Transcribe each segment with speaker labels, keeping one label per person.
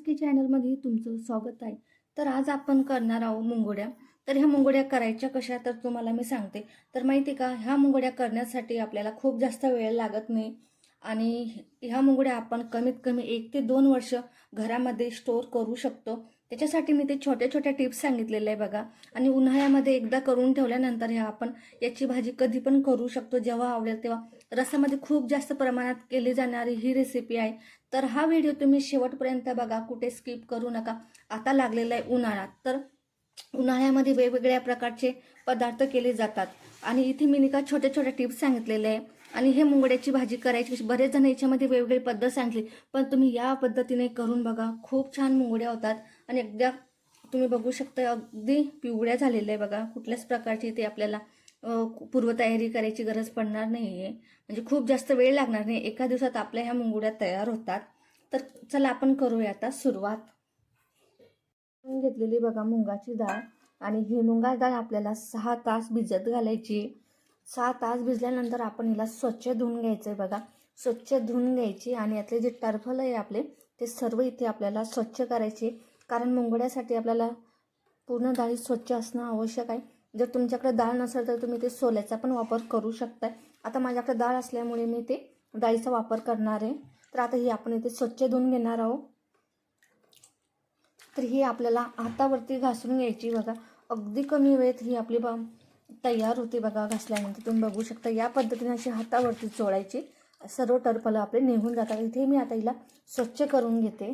Speaker 1: के चॅनलमध्ये तुमचं स्वागत आहे. तर आज आपण करणार आहोत मुंगोड्या. तर ह्या मुंगोड्या करायच्या कशा तर तुम्हाला मी सांगते. तर माहिती आहे का ह्या मुंगोड्या करण्यासाठी आपल्याला खूप जास्त वेळ लागत नाही. आणि ह्या मुंगोड्या आपण कमीत कमी एक ते दोन वर्ष घरामध्ये स्टोअर करू शकतो. त्याच्यासाठी मी ते छोट्या छोट्या टिप्स सांगितलेल्या आहे बघा. आणि उन्हाळ्यामध्ये एकदा करून ठेवल्यानंतर ह्या आपण याची भाजी कधी पण करू शकतो जेव्हा आवडेल तेव्हा. रसामध्ये खूप जास्त प्रमाणात केली जाणारी ही रेसिपी आहे. तर हा व्हिडिओ तुम्ही शेवटपर्यंत बघा कुठे स्किप करू नका. आता लागलेला आहे उन्हाळा. तर उन्हाळ्यामध्ये वेगवेगळ्या प्रकारचे पदार्थ केले जातात. आणि इथे मी निका छोट्या छोट्या टिप्स सांगितलेल्या आहे. आणि हे मुंगड्याची भाजी करायची बरेच जण याच्यामध्ये वेगवेगळी पद्धत सांगितली. पण तुम्ही या पद्धतीने करून बघा. खूप छान मुंगड्या होतात. आणि एकदा तुम्ही बघू शकता अगदी पिवळ्या झालेल्या आहे बघा. कुठल्याच प्रकारची ते आपल्याला पूर्वतयारी करायची गरज पडणार नाही आहे म्हणजे खूप जास्त वेळ लागणार नाही. एका दिवसात आपल्या ह्या मुंगुड्या तयार होतात. तर चला आपण करूया आता सुरुवात. घेतलेली बघा मुंगाची डाळ. आणि ही मुंगा डाळ आपल्याला सहा तास भिजत घालायची. सहा तास भिजल्यानंतर आपण हिला स्वच्छ धुवून घ्यायचं आहे बघा. स्वच्छ धुवून घ्यायची आणि यातले जे टरफल आहे आपले ते सर्व इथे आपल्याला स्वच्छ करायचे. कारण मुंगड्यासाठी आपल्याला पूर्ण डाळी स्वच्छ असणं आवश्यक आहे. जर तुमच्याकडे डाळ नसेल तर तुम्ही ते सोल्याचा पण वापर करू शकताय. आता माझ्याकडे डाळ असल्यामुळे मी ते डाळीचा वापर करणार आहे. तर आता ही आपण इथे स्वच्छ धुवून घेणार आहोत. तर ही आपल्याला हातावरती घासून घ्यायची बघा. अगदी कमी वेळेत ही आपली बा तयार होते बघा घासल्यानंतर. तुम्ही बघू शकता या पद्धतीने अशी हातावरती चोळायची. सर्व टरफलं आपले निघून जातात. इथे मी आता हिला स्वच्छ करून घेते.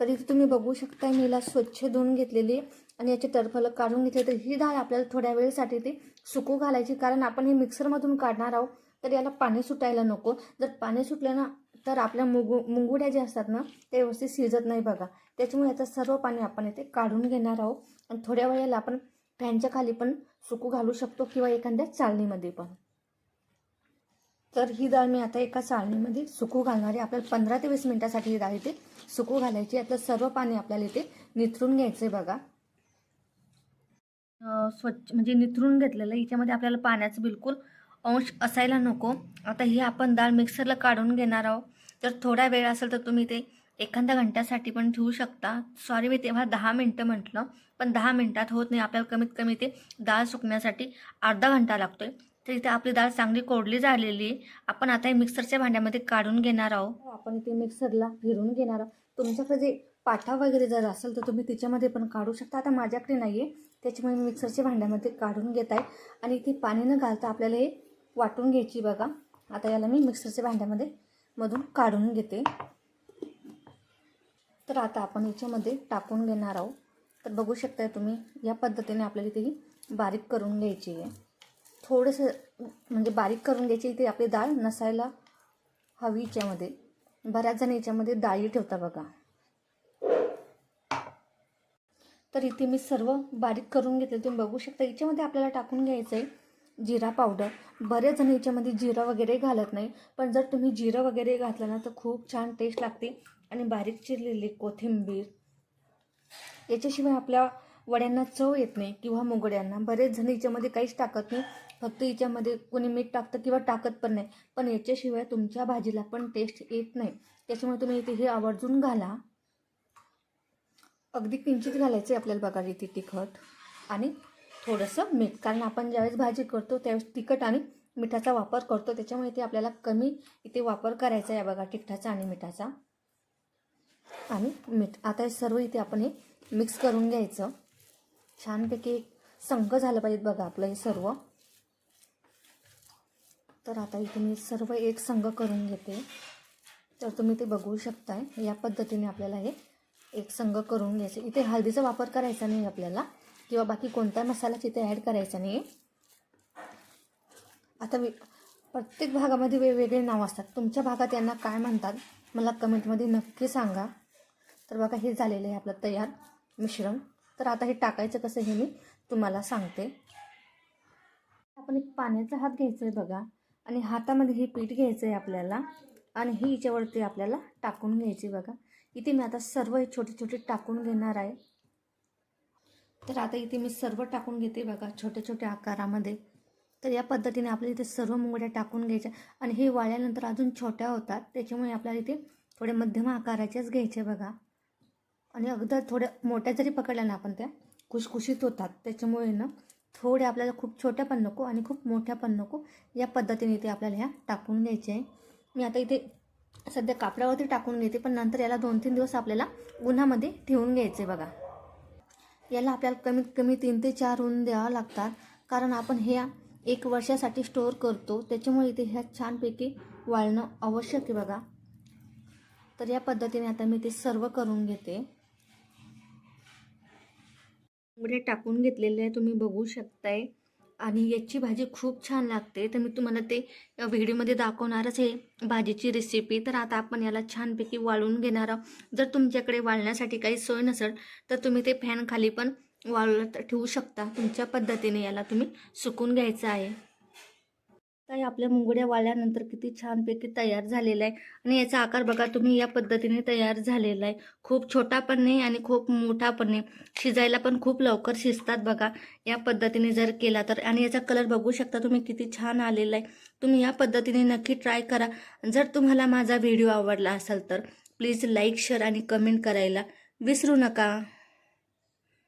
Speaker 1: तर इथे तुम्ही बघू शकता मी हिला स्वच्छ धुवून घेतलेली आणि याचे टरफलं काढून घेतले तर ही डाळ आपल्याला थोड्या वेळेसाठी ती सुकू घालायची कारण आपण हे मिक्सरमधून काढणार आहोत तर याला पाणी सुटायला नको. जर पाणी सुटलं ना तर आपल्या मुगु मुंगुड्या ज्या असतात ना ते व्यवस्थित शिजत नाही बघा. त्याच्यामुळे याचं सर्व पाणी आपण इथे काढून घेणार आहोत. आणि थोड्या वेळेला आपण फॅनच्या खाली पण सुकू घालू शकतो किंवा एखाद्या चाळणीमध्ये पण. तर ही डाळ मी आता एका चाळणीमध्ये सुकू घालणार आहे. आपल्याला पंधरा ते वीस मिनिटासाठी ही डाळ इथे सुकू घालायची. यातलं सर्व पाणी आपल्याला इथे निथरून घ्यायचं आहे बघा स्वच्छ म्हणजे निथरून घेतलेलं. याच्यामध्ये आपल्याला पाण्याचं बिलकुल अंश असायला नको. आता ही आपण डाळ मिक्सरला काढून घेणार आहोत. तर थोडा वेळ असेल तर तुम्ही ते एखाद्या घंट्यासाठी पण ठेवू शकता. सॉरी मी तेव्हा दहा मिनटं म्हटलं. पण दहा मिनटात होत नाही. आपल्याला कमीत कमी ते डाळ सुकण्यासाठी अर्धा घंटा लागतोय. तर इथे आपली डाळ चांगली कोरडली झालेली आहे. आपण आता हे मिक्सरच्या भांड्यामध्ये काढून घेणार आहोत. हो, आपण इथे मिक्सरला फिरून घेणार आहोत. तुमच्याकडे जे पाठा वगैरे जर असेल तर तुम्ही तिच्यामध्ये पण काढू शकता. आता माझ्याकडे नाही आहे त्याच्यामुळे मी मिक्सरच्या भांड्यामध्ये काढून घेत आहे. आणि इथे पाणी न घालता आपल्याला हे वाटून घ्यायची बघा. आता याला मी मिक्सरच्या भांड्यामध्ये मधून काढून घेते. तर आता आपण याच्यामध्ये टाकून घेणार आहोत. तर बघू शकताय तुम्ही या पद्धतीने आपल्याला इथे ही बारीक करून घ्यायची आहे. थोडंसं म्हणजे बारीक करून घ्यायची इथे आपली डाळ नसायला हवी याच्यामध्ये. बऱ्याच जण याच्यामध्ये डाळी ठेवता बघा. तर इथे मी सर्व बारीक करून घेतले. तुम्ही बघू शकता याच्यामध्ये आपल्याला टाकून घ्यायचं आहे जिरा पावडर. बऱ्याच जण याच्यामध्ये जिरं वगैरे घालत नाही पण जर तुम्ही जिरं वगैरे घातलं ना तर खूप छान टेस्ट लागते. आणि बारीक चिरलेली कोथिंबीर याच्याशिवाय आपल्या वड्यांना चव येत नाही किंवा मुगड्यांना. बरेच जण याच्यामध्ये काहीच टाकत नाही. फक्त याच्यामध्ये कोणी मीठ टाकतं किंवा टाकत पण नाही. पण याच्याशिवाय तुमच्या भाजीला पण टेस्ट येत नाही. त्याच्यामुळे तुम्ही इथे हे आवर्जून घाला. अगदी किंचित घालायचं आहे आपल्याला बघा इथे तिखट. आणि थोडंसं मीठ. कारण आपण ज्यावेळेस भाजी करतो त्यावेळेस तिखट आणि मिठाचा वापर करतो. त्याच्यामुळे इथे आपल्याला कमी इथे वापर करायचा आहे बघा तिखटाचा आणि मिठाचा. आणि मीठ. आता हे सर्व इथे आपण हे मिक्स करून घ्यायचं. छानपैकी संघ झालं पाहिजे बघा आपलं हे सर्व. तर आता इथे मी सर्व एक संघ करून घेते. तर तुम्ही ते बघू शकताय. या पद्धतीने आपल्याला हे एक संघ करून घ्यायचं. इथे हळदीचा वापर करायचा नाही आपल्याला किंवा बाकी कोणता मसालाच इथे ॲड करायचा नाही आता वि प्रत्येक भागामध्ये वेगवेगळे नाव असतात. तुमच्या भागात यांना काय म्हणतात मला कमेंटमध्ये नक्की सांगा. तर बघा हे झालेलं आहे आपलं तयार मिश्रण. तर आता हे टाकायचं कसं हे मी तुम्हाला सांगते. आपण एक पाण्याचा हात घ्यायचा आहे बघा. आणि हातामध्ये हे पीठ घ्यायचं आहे आपल्याला आणि ही हिच्यावरती आपल्याला टाकून घ्यायची बघा. इथे मी आता सर्व हे छोटे छोटे टाकून घेणार आहे. तर आता इथे मी सर्व टाकून घेते बघा छोट्या छोट्या आकारामध्ये. तर या पद्धतीने आपल्याला इथे सर्व मुंगड्या टाकून घ्यायच्या आणि हे वाळल्यानंतर अजून छोट्या होतात. त्याच्यामुळे आपल्याला इथे थोडे मध्यम आकाराच्याच घ्यायचे बघा. आणि अगदी थोड्या मोठ्या जरी पकडल्या ना आपण त्या खुशखुशीत होतात. त्याच्यामुळे ना थोड्या आपल्याला खूप छोट्या पण नको आणि खूप मोठ्या पण नको या पद्धतीने इथे आपल्याला ह्या टाकून घ्यायच्या आहे. मी आता इथे सध्या कापडावरती टाकून घेते पण नंतर याला दोन तीन दिवस आपल्याला उन्हामध्ये ठेवून घ्यायचे बघा. याला आपल्याला कमीत कमी तीन ते चार ऊन द्यावं लागतात कारण आपण ह्या एक वर्षासाठी स्टोअर करतो त्याच्यामुळे इथे ह्या छानपैकी वाळणं आवश्यक आहे बघा. तर या पद्धतीने आता मी ते सर्व करून घेते. उघडे टाकून घेतलेले आहे तुम्ही बघू शकताय. आणि याची भाजी खूप छान लागते. तर मी तुम्हाला ते व्हिडिओमध्ये दाखवणारच आहे. भाजीची रेसिपी तर आता आपण याला छानपैकी वाळून घेणार आहोत. जर तुमच्याकडे वाळण्यासाठी काही सोय नसेल तर तुम्ही ते फॅन खाली पण वाळत ठेवू शकता. तुमच्या पद्धतीने याला तुम्ही सुकून घ्यायचं आहे. ताई आपल्या मुंगड्या वाळल्यानंतर किती छानपैकी तयार झालेला आहे आणि याचा आकार बघा तुम्ही या पद्धतीने तयार झालेला आहे खूप छोटा पण नाही आणि खूप मोठा पण नाही. शिजायला पण खूप लवकर शिजतात बघा. या पद्धतीने जर केला तर. आणि याचा कलर बघू शकता तुम्ही किती छान आलेला आहे तुम्ही या पद्धतीने नक्की ट्राय करा. जर तुम्हाला माझा व्हिडिओ आवडला असेल तर प्लीज लाईक शेअर आणि कमेंट करायला विसरू नका.